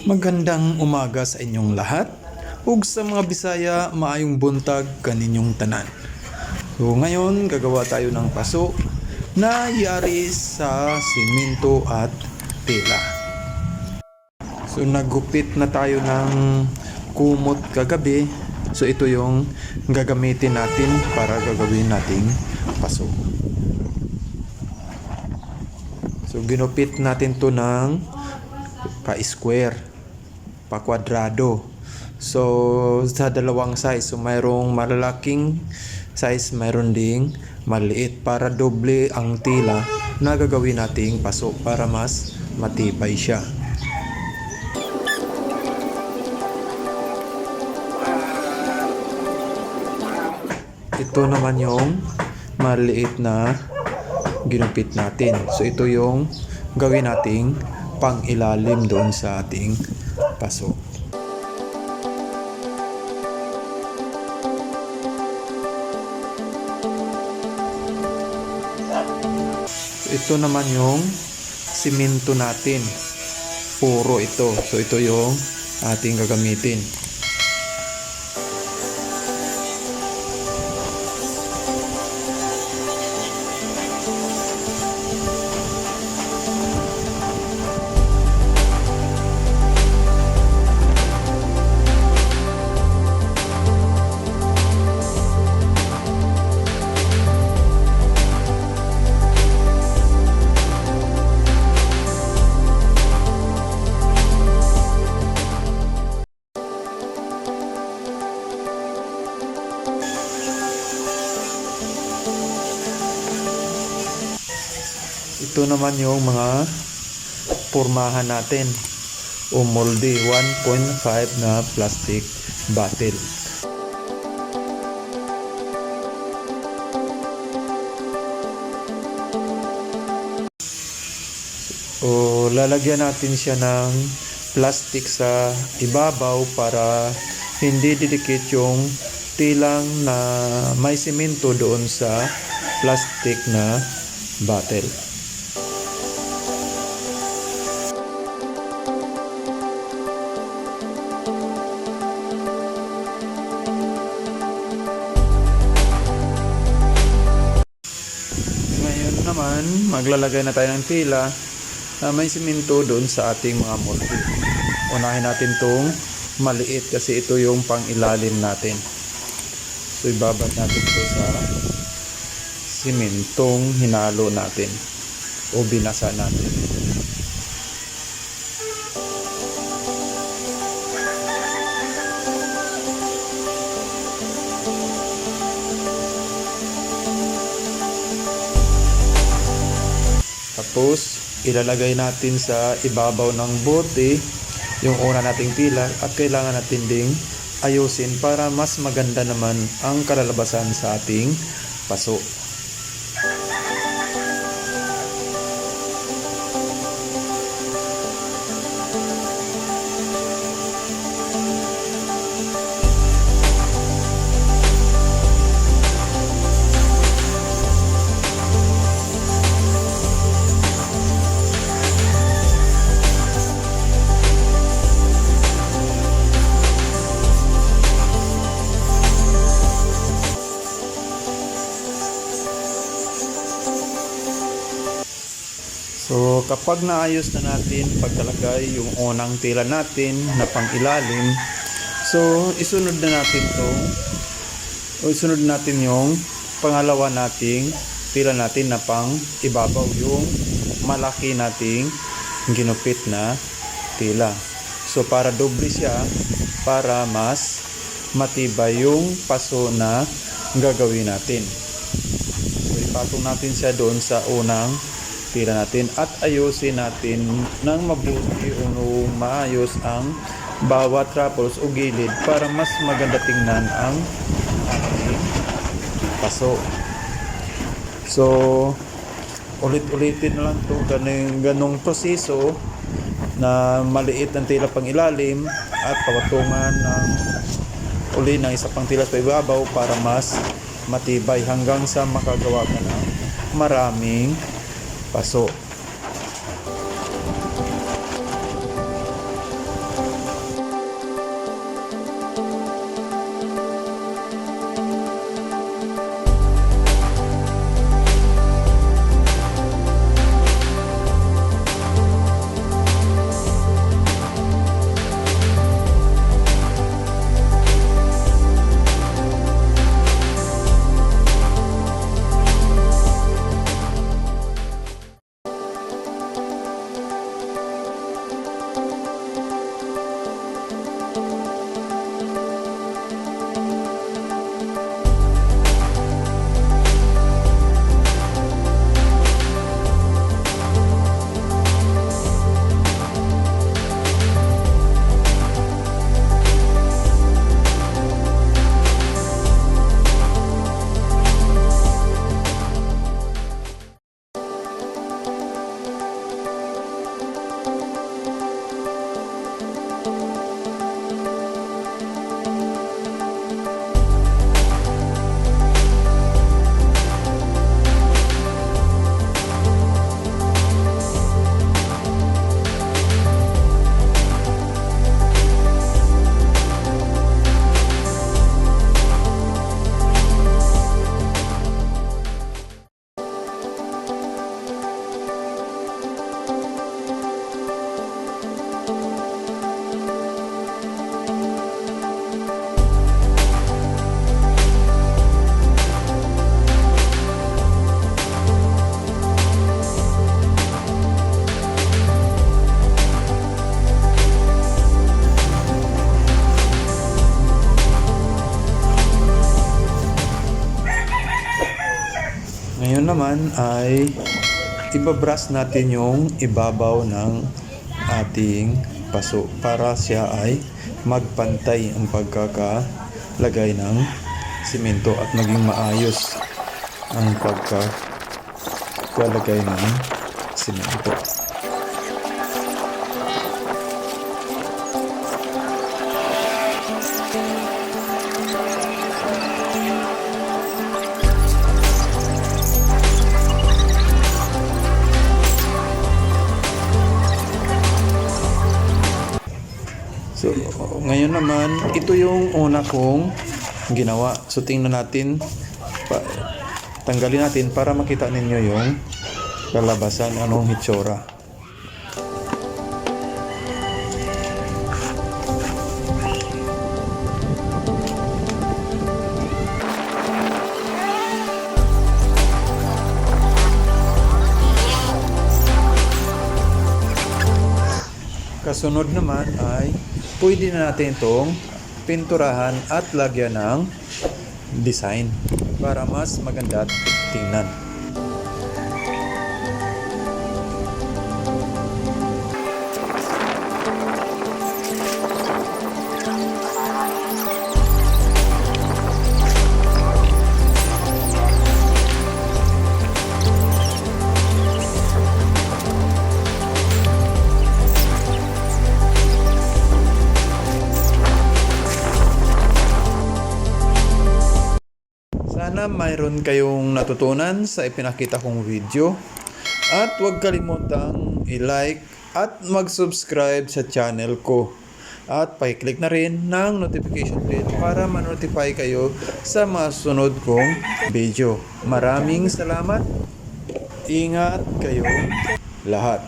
Magandang umaga sa inyong lahat ug sa mga Bisaya maayong buntag kaninyong tanan. So ngayon gagawa tayo ng paso na yari sa simento at tela. So nagupit na tayo ng kumot kagabi. So ito yung gagamitin natin para gagawin nating paso. So ginupit natin to ng pa-square, pa-kwadrado. So sa dalawang size, so mayroong malalaking size, mayroon ding maliit para doble ang tila na gagawin nating paso para mas matibay siya. Ito naman yung maliit na ginupit natin. So ito yung gawin nating pang ilalim doon sa ating paso. So, ito naman yung simento natin. Puro ito. So ito yung ating gagamitin. Ito naman yung mga pormahan natin o molde 1.5 na plastic bottle. O lalagyan natin siya ng plastic sa ibabaw para hindi didikit yung tilang na may simento doon sa plastic na bottle. Naman, maglalagay na tayo ng tila na may simento doon sa ating mga molde. Unahin natin tong maliit kasi ito yung pang ilalim natin. So ibabad natin ito sa simentong hinalo natin o binasa natin. Tapos, ilalagay natin sa ibabaw ng bote yung una nating tila at kailangan natin ding ayusin para mas maganda naman ang kalalabasan sa ating paso. Kapag naayos na natin pagkalagay yung unang tila natin na pang ilalim, so, isunod na natin to o isunod natin yung pangalawa nating tila natin na pang ibabaw yung malaki nating ginupit na tila. So, para doble siya, para mas matibay yung paso na gagawin natin. So, ipatong natin siya doon sa unang tira natin at ayusin natin ng mabuti o maayos ang bawat rappels o gilid para mas maganda tingnan ang ating paso. So, ulit-ulitin na lang to ganung, ganong proseso na maliit ang tila pang ilalim at pawatungan ng uli ng isa pang tila sa ibabaw para mas matibay hanggang sa makagawa ka ng maraming paso. Naman ay ibabrush natin yung ibabaw ng ating paso para siya ay magpantay ang pagkakalagay ng simento at maging maayos ang pagkakalagay ng simento. Ngayon naman, ito yung una kong ginawa. So, tingnan natin, pa, tanggalin natin para makita ninyo yung lalabasan, anong hitsura. Kasunod naman ay pwede na natin itong pinturahan at lagyan ng design para mas maganda tingnan. Sana mayroon kayong natutunan sa ipinakita kong video. At huwag kalimutang i-like at mag-subscribe sa channel ko. At pakiclick na rin ng notification bell para ma-notify kayo sa mga sunod kong video. Maraming salamat. Ingat kayo lahat.